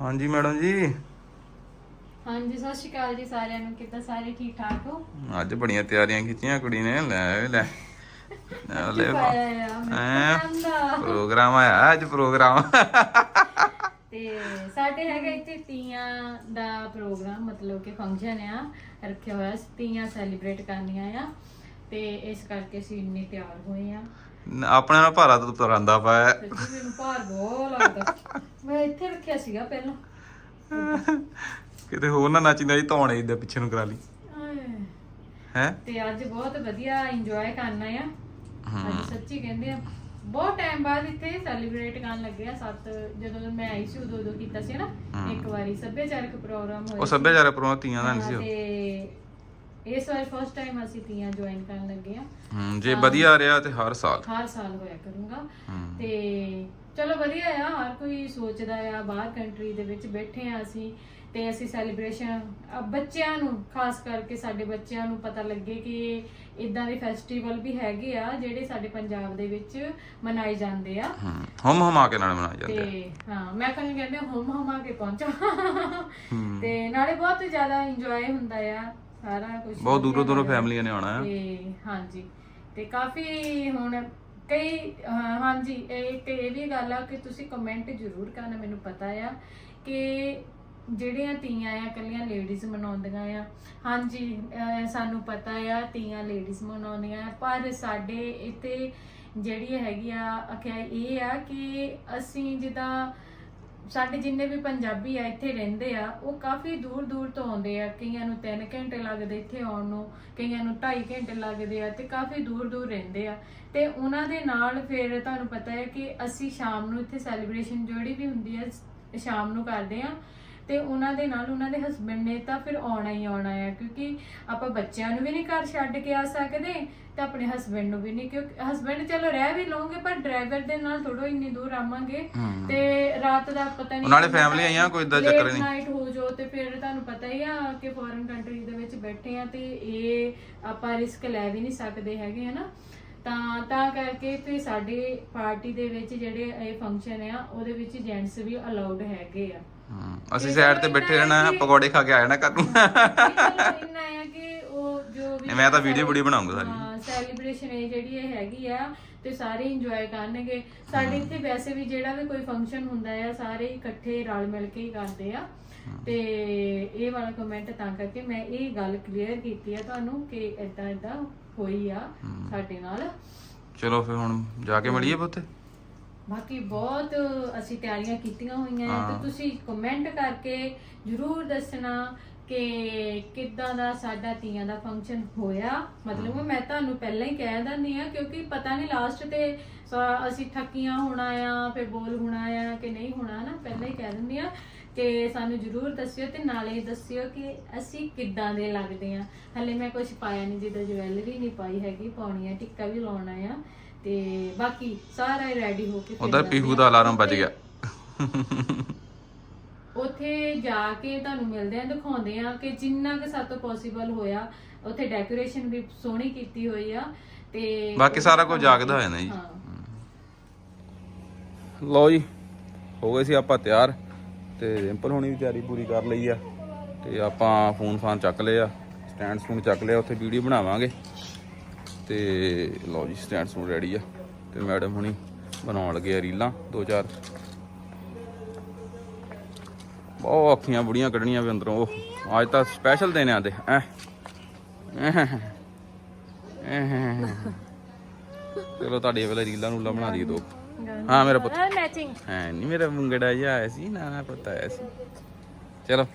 ਹਾਂਜੀ ਮੈਡਮ ਜੀ। ਹਾਂਜੀ ਸਤਿ ਸ਼੍ਰੀ ਅਕਾਲ ਜੀ ਸਾਰਿਆਂ ਨੂੰ। ਕਿੱਦਾਂ ਸਾਰੇ ਠੀਕ ਠਾਕ ਹੋ? ਅੱਜ ਬੜੀਆਂ ਤਿਆਰੀਆਂ ਖਿੱਚੀਆਂ ਕੁੜੀ ਨੇ। ਲੈ ਲੈ। ਲੈ ਆ। ਪ੍ਰੋਗਰਾਮ ਆਇਆ ਅੱਜ ਪ੍ਰੋਗਰਾਮ। ਤੇ ਸਾਡੇ ਹੈਗਾ ਇੱਥੇ ਤੀਆਂ ਦਾ ਪ੍ਰੋਗਰਾਮ ਮਤਲਬ ਕਿ ਫੰਕਸ਼ਨ ਆ ਰੱਖਿਆ ਹੋਇਆ। ਸੀ, ਤੀਆਂ ਸੈਲੀਬ੍ਰੇਟ ਕਰਨੀਆਂ ਆ। ਤੇ ਇਸ ਕਰਕੇ ਅਸੀਂ ਇੰਨੇ ਤਿਆਰ ਹੋਏ ਆ। ਆਪਣੇ ਨਾਲ ਭਾਰਾ ਤੋਂ ਪਰਾਂਦਾ ਪਾਇਆ ਸੱਚੀ ਮੈਨੂੰ ਭਾਰ ਬਹੁਤ ਲੱਗਦਾ। ਮੈਂ ਇੱਥੇ ਰੱਖਿਆ ਸੀਗਾ ਪਹਿਲਾਂ। ਕਿਤੇ ਹੋਰ ਨਾ ਨਾਚੀ ਨਾਚੀ ਧੌਣੇ ਇੱਧਰ ਪਿੱਛੇ ਨੂੰ ਕਰਾ ਲਈ। ਆਏ। ਹੈ? ਤੇ ਅੱਜ ਬਹੁਤ ਵਧੀਆ ਇੰਜੋਏ ਕਰਨਾ ਆ। ਅੱਜ ਸੱਚੀ ਕਹਿੰਦੇ ਆ ਬਹੁਤ ਟਾਈਮ ਬਾਅਦ ਇੱਥੇ ਸੈਲੀਬ੍ਰੇਟ ਕਰਨ ਲੱਗੇ ਆ ਸੱਤ ਜਦੋਂ ਮੈਂ ਆਈ ਸੀ ਉਦੋਂ ਉਦੋਂ ਕੀਤਾ ਸੀ ਨਾ ਇੱਕ ਵਾਰੀ ਸੱਭਿਆਚਾਰਕ ਪ੍ਰੋਗਰਾਮ ਹੋਇਆ ਉਹ ਸੱਭਿਆਚਾਰ ਪ੍ਰੋਗਰਾਮ ਤੀਆਂ ਦਾ ਨਹੀਂ ਸੀ ਉਹ। ਤੇ ਇਸ ਵਾਰ ਫਸਟ ਟਾਈਮ ਅਸੀਂ ਤੀਆਂ ਜੁਆਇਨ ਕਰਨ ਲੱਗੇ ਆ ਹੂੰ ਜੇ ਵਧੀਆ ਰਿਹਾ ਤੇ ਹਰ ਸਾਲ। ਹਰ ਸਾਲ ਹੋਇਆ ਕਰੂੰਗਾ। ਤੇ ਚਲੋ ਵਧੀਆ ਆ ਹਰ ਕੋਈ ਸੋਚਦਾ ਆ ਬਾਹਰ ਕੰਟਰੀ ਦੇ ਵਿੱਚ ਬੈਠੇ ਆ ਅਸੀਂ ਤੇ ਅਸੀਂ ਸੈਲੀਬ੍ਰੇਸ਼ਨ ਬੱਚਿਆਂ ਨੂੰ ਖਾਸ ਕਰਕੇ ਸਾਡੇ ਬੱਚਿਆਂ ਨੂੰ ਪਤਾ ਲੱਗੇ ਕਿ ਇਦਾਂ ਦੇ ਫੈਸਟੀਵਲ ਵੀ ਹੈਗੇ ਆ ਜਿਹੜੇ ਸਾਡੇ ਪੰਜਾਬ ਦੇ ਵਿੱਚ ਮਨਾਏ ਜਾਂਦੇ ਆ। ਹਮ ਹਮਾ ਕੇ ਨਾਲ ਮਨਾਇਆ ਜਾਂਦਾ ਤੇ ਹਾਂ ਮੈਂ ਕਹਿੰਦੀ ਕਹਿੰਦੇ ਹੁਮ ਹਮਾ ਕੇ ਪਹੁੰਚਾ। ਤੇ ਨਾਲੇ ਬਹੁਤ ਜ਼ਿਆਦਾ ਇੰਜੋਏ ਹੁੰਦਾ ਆ। ਸਾਰਾ ਕੁਝ ਬਹੁਤ ਦੂਰੋਂ ਦੂਰੋਂ ਫੈਮਲੀਆਂ ਨੇ ਆਉਣਾ ਹੈ। ਤੇ ਹਾਂਜੀ। ਤੇ ਕਾਫੀ ਹੁਣ ਕਈ ਹਾਂ, ਹਾਂਜੀ ਇਹ ਇੱਕ ਇਹ ਵੀ ਗੱਲ ਆ ਕਿ ਤੁਸੀਂ ਕਮੈਂਟ ਜ਼ਰੂਰ ਕਰਨਾ ਮੈਨੂੰ ਪਤਾ ਆ ਕਿ ਜਿਹੜੀਆਂ ਤੀਆਂ ਆ ਕੱਲੀਆਂ ਲੇਡੀਜ਼ ਮਨਾਉਂਦੀਆਂ ਆ। ਹਾਂਜੀ ਅਹ ਸਾਨੂੰ ਪਤਾ ਆ ਤੀਆਂ ਲੇਡੀਜ਼ ਮਨਾਉਂਦੀਆਂ ਆ ਪਰ ਸਾਡੇ ਇੱਥੇ ਜਿਹੜੀ ਹੈਗੀ ਆ ਆਖਿਆ ਇਹ ਆ ਕਿ ਅਸੀਂ ਜਿੱਦਾਂ ਸਾਡੇ ਜਿੰਨੇ ਵੀ ਪੰਜਾਬੀ ਆ, ਇੱਥੇ ਰਹਿੰਦੇ ਆ, ਉਹ ਕਾਫੀ ਦੂਰ ਦੂਰ ਤੋਂ ਆਉਂਦੇ ਆ। ਕਈਆਂ ਨੂੰ 3 ਘੰਟੇ ਲੱਗਦੇ ਇੱਥੇ ਆਉਣ ਨੂੰ, ਕਈਆਂ ਨੂੰ 2.5 ਘੰਟੇ ਲੱਗਦੇ ਆ ਤੇ ਕਾਫੀ ਦੂਰ ਦੂਰ ਰਹਿੰਦੇ ਆ। ਤੇ ਉਹਨਾਂ ਦੇ ਨਾਲ ਫਿਰ ਤੁਹਾਨੂੰ ਪਤਾ ਹੈ ਕਿ ਅਸੀਂ ਸ਼ਾਮ ਨੂੰ ਇੱਥੇ ਸੈਲੀਬ੍ਰੇਸ਼ਨ ਜਿਹੜੀ ਵੀ ਹੁੰਦੀ ਆ ਸ਼ਾਮ ਨੂੰ ਕਰਦੇ ਆ ਤੇ ਉਹਨਾਂ ਦੇ ਨਾਲ ਉਹਨਾਂ ਦੇ ਹਸਬੰਡ ਨੇ ਤਾਂ ਫਿਰ ਆਉਣਾ ਹੀ ਆਉਣਾ ਆ ਕਿਉਂਕਿ ਆਪਾਂ ਬੱਚਿਆਂ ਨੂੰ ਵੀ ਨਹੀਂ ਘਰ ਛੱਡ ਕੇ ਆ ਸਕਦੇ ਤੇ ਆਪਣੇ ਹਸਬੰਡ ਨੂੰ ਵੀ ਨਹੀਂ ਕਿਉਂਕਿ ਹਸਬੰਡ ਚਲੋ ਰਹਿ ਵੀ ਲਵਾਂਗੇ ਪਰ ਡਰਾਈਵਰ ਦੇ ਨਾਲ ਥੋੜੋ ਇੰਨੀ ਦੂਰ ਆਵਾਂਗੇ ਤੇ ਰਾਤ ਦਾ ਪਤਾ ਨਹੀਂ ਨਾਲੇ family ਆਈਆਂ, ਕੋਈ ਏਦਾਂ ਚੱਕਰ ਨਹੀਂ। ਨਾਈਟ ਹੋ ਜੋ ਤੇ ਫਿਰ ਤੁਹਾਨੂੰ ਪਤਾ ਹੀ ਆ ਕਿ ਫੋਰਨ ਕੰਟਰੀ ਦੇ ਵਿੱਚ ਬੈਠੇ ਆ ਤੇ ਇਹ ਆਪਾਂ ਰਿਸਕ ਲੈ ਵੀ ਨਹੀਂ ਸਕਦੇ ਹੈਗੇ ਹਨਾ? ਤਾਂ ਤਾਂ ਕਰਕੇ ਤੇ ਸਾਡੇ ਪਾਰਟੀ ਦੇ ਵਿੱਚ ਜਿਹੜੇ ਇਹ ਫੰਕਸ਼ਨ ਆ ਉਹਦੇ ਵਿੱਚ ਜੈਂਟਸ ਵੀ ਅਲਾਉਡ ਹੈਗੇ ਆ। ਹੂੰ ਅਸੀਂ ਸਾਈਡ ਤੇ ਬੈਠੇ ਰਹਿਣਾ ਹੈ, ਪਕੌੜੇ ਖਾ ਕੇ ਆ ਜਾਣਾ ਘਰ ਨੂੰ। ਇੰਨਾ ਆ ਕਿ ਉਹ ਜੋ ਵੀ ਨਹੀਂ, ਮੈਂ ਤਾਂ ਵੀਡੀਓ ਵੀਡੀਓ ਬਣਾਉਂਗਾ ਸਾਰੀ। ਹਾਂ ਸੈਲੀਬ੍ਰੇਸ਼ਨ ਇਹ ਜਿਹੜੀ ਇਹ ਹੈਗੀ ਆ ਤੇ ਸਾਰੇ ਇੰਜੋਏ ਕਰਨਗੇ। ਸਾਡੇ ਇੱਥੇ ਵੈਸੇ ਵੀ ਜਿਹੜਾ ਵੀ ਕੋਈ ਫੰਕਸ਼ਨ ਹੁੰਦਾ ਆ ਸਾਰੇ ਇਕੱਠੇ ਰਲ ਮਿਲ ਕੇ ਹੀ ਕਰਦੇ ਆ। ਤੇ ਇਹ ਵਾਲਾ ਕਮੈਂਟ ਤਾਂ ਕਰਕੇ ਮੈਂ ਇਹ ਗੱਲ ਕਲੀਅਰ ਕੀਤੀ ਆ ਤੁਹਾਨੂੰ ਕਿ ਇਦਾਂ ਇਦਾਂ ਹੋਈ ਆ ਸਾਡੇ ਨਾਲ। ਚਲੋ ਫਿਰ ਹੁਣ ਜਾ ਕੇ ਮਿਲੀਏ ਪੁੱਤੇ। ਬਾਕੀ ਬਹੁਤ ਅਸੀਂ ਤਿਆਰੀਆਂ ਕੀਤੀਆਂ ਹੋਈਆਂ ਆ ਤੇ ਤੁਸੀਂ ਕਮੈਂਟ ਕਰਕੇ ਜਰੂਰ ਦੱਸਣਾ ਕਿ ਕਿੱਦਾਂ ਦਾ ਸਾਡਾ ਤੀਆਂ ਦਾ ਫੰਕਸ਼ਨ ਹੋਇਆ। ਮਤਲਬ ਮੈਂ ਤੁਹਾਨੂੰ ਪਹਿਲਾਂ ਹੀ ਕਹਿ ਦਿੰਦੀ ਆ ਕਿਉਂਕਿ ਪਤਾ ਨਹੀਂ ਲਾਸਟ ਤੇ ਅਸੀਂ ਥੱਕੀਆਂ ਹੋਣਾ ਆ ਫਿਰ ਬੋਲ ਹੋਣਾ ਆ ਕਿ ਨਹੀਂ ਹੋਣਾ ਨਾ ਪਹਿਲਾਂ ਹੀ ਕਹਿ ਦਿੰਦੀ ਆ ਕਿ ਸਾਨੂੰ ਜਰੂਰ ਦੱਸਿਓ ਤੇ ਨਾਲੇ ਦੱਸਿਓ ਕਿ ਅਸੀਂ ਕਿੱਦਾਂ ਦੇ ਲੱਗਦੇ ਆ ਹਲੇ ਮੈਂ ਕੁਝ ਪਾਇਆ ਨਹੀਂ ਜਿੱਦਾਂ ਜਵੈਲਰੀ ਨਹੀਂ ਪਾਈ ਹੈਗੀ ਪਾਉਣੀ ਆ ਟਿੱਕਾ ਵੀ ਲਾਉਣਾ ਆ ਤੇ ਬਾਕੀ ਸਾਰਾ ਰੈਡੀ ਹੋ ਕੇ ਫਿਰ ਉਧਰ ਪੀਹੂ। ਦਾ ਅਲਾਰਮ ਵੱਜ ਗਿਆ। ਉੱਥੇ ਜਾ ਕੇ ਤੁਹਾਨੂੰ ਮਿਲਦੇ ਆ ਦਿਖਾਉਂਦੇ ਆ ਕਿ ਜਿੰਨਾ ਕਿ ਸਾਡੇ ਤੋਂ ਪੋਸੀਬਲ ਹੋਇਆ ਉੱਥੇ ਡੈਕੋਰੇਸ਼ਨ ਵੀ ਸੋਹਣੀ ਕੀਤੀ ਹੋਈ ਆ ਤੇ ਬਾਕੀ ਸਾਰਾ ਕੁਝ ਜਾਗਦਾ ਹੋ ਜਾਂਦਾ ਜੀ। ਹਾਂ। ਲਓ ਜੀ ਹੋ ਗਏ ਸੀ ਆਪਾਂ ਤਿਆਰ ਤੇ ਰਿੰਪਲ ਹੋਣੀ ਵੀ ਤਿਆਰੀ ਪੂਰੀ ਕਰ ਲਈ ਆ ਤੇ ਆਪਾਂ ਫੋਨ ਫਾਨ ਚੱਕ ਲਏ ਆ ਸਟੈਂਡ ਸਟੂਨ ਚੱਕ ਲਿਆ ਉੱਥੇ ਵੀਡੀਓ ਬਣਾਵਾਂਗੇ। ਤੇ ਲਓ ਜੀ ਸਟੈਂਡ ਸਟੂਨ ਰੈਡੀ ਆ। ਤੇ ਮੈਡਮ ਹੁਣੀ ਬਣਾਉਣ ਲੱਗੇ ਆ ਰੀਲਾਂ ਦੋ ਚਾਰ। ਬਹੁਤ ਅੱਖੀਆਂ ਬੁੜੀਆਂ ਕੱਢਣੀਆਂ ਵੀ ਅੰਦਰੋਂ। ਉਹ ਅੱਜ ਤਾਂ ਸਪੈਸ਼ਲ ਦਿਨ ਆ ਤੇ ਐ। ਚਲੋ ਤੁਹਾਡੇ ਵੇਲੇ ਰੀਲਾਂ ਨੂੰ ਬਣਾ ਦਈਏ ਦੋ। ਹਾਂ ਮੇਰਾ ਪੁੱਤ। ਮੈਚਿੰਗ ਹੈ ਨਹੀਂ ਮੇਰਾ ਮੁੰਗੜਾ ਜਿਹਾ ਆਇਆ ਸੀ ਨਾ ਨਾ ਪਤਾ ਆਇਆ ਸੀ। ਚਲੋ।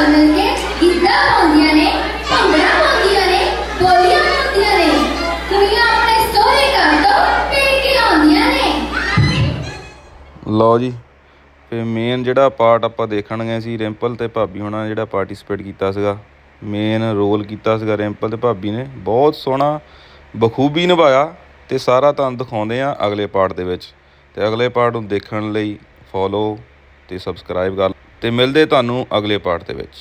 ਸਾਰੇ ਮਿਲ ਕੇ ਗਿੱਧਾ ਪਾਉਂਦੀਆਂ ਨੇ, ਭੰਗੜਾ ਪਾਉਂਦੀਆਂ ਨੇ, ਬੋਲੀਆਂ ਪਾਉਂਦੀਆਂ ਨੇ। ਕੁੜੀਆਂ ਆਪਣੇ ਸਹੁਰੇ ਘਰ ਤੋਂ ਪੇਕੇ ਆਉਂਦੀਆਂ ਨੇ। ਲਓ ਜੀ ਫੇ ਮੇਨ ਜਿਹੜਾ ਪਾਰਟ ਆਪਾਂ ਦੇਖਣਗੇ ਸੀ ਰਿੰਪਲ ਤੇ ਭਾਬੀ ਹੋਣਾ ਨੇ ਜਿਹੜਾ ਪਾਰਟਿਸਿਪੇਟ ਕੀਤਾ ਸੀਗਾ। ਮੇਨ ਰੋਲ ਕੀਤਾ ਸੀਗਾ ਰਿੰਪਲ ਤੇ ਭਾਬੀ ਨੇ। ਬਹੁਤ ਸੋਹਣਾ ਬਖੂਬੀ ਨਿਭਾਇਆ ਤੇ ਸਾਰਾ ਤੁਹਾਨੂੰ ਦਿਖਾਉਂਦੇ ਆ ਅਗਲੇ ਪਾਰਟ ਦੇ ਵਿੱਚ। ਤੇ ਅਗਲੇ ਪਾਰਟ ਨੂੰ ਦੇਖਣ ਲਈ ਫੋਲੋ ਤੇ ਸਬਸਕ੍ਰਾਈਬ ਕਰ ਤੇ ਮਿਲਦੇ ਤੁਹਾਨੂੰ ਅਗਲੇ ਪਾਠ ਦੇ ਵਿੱਚ।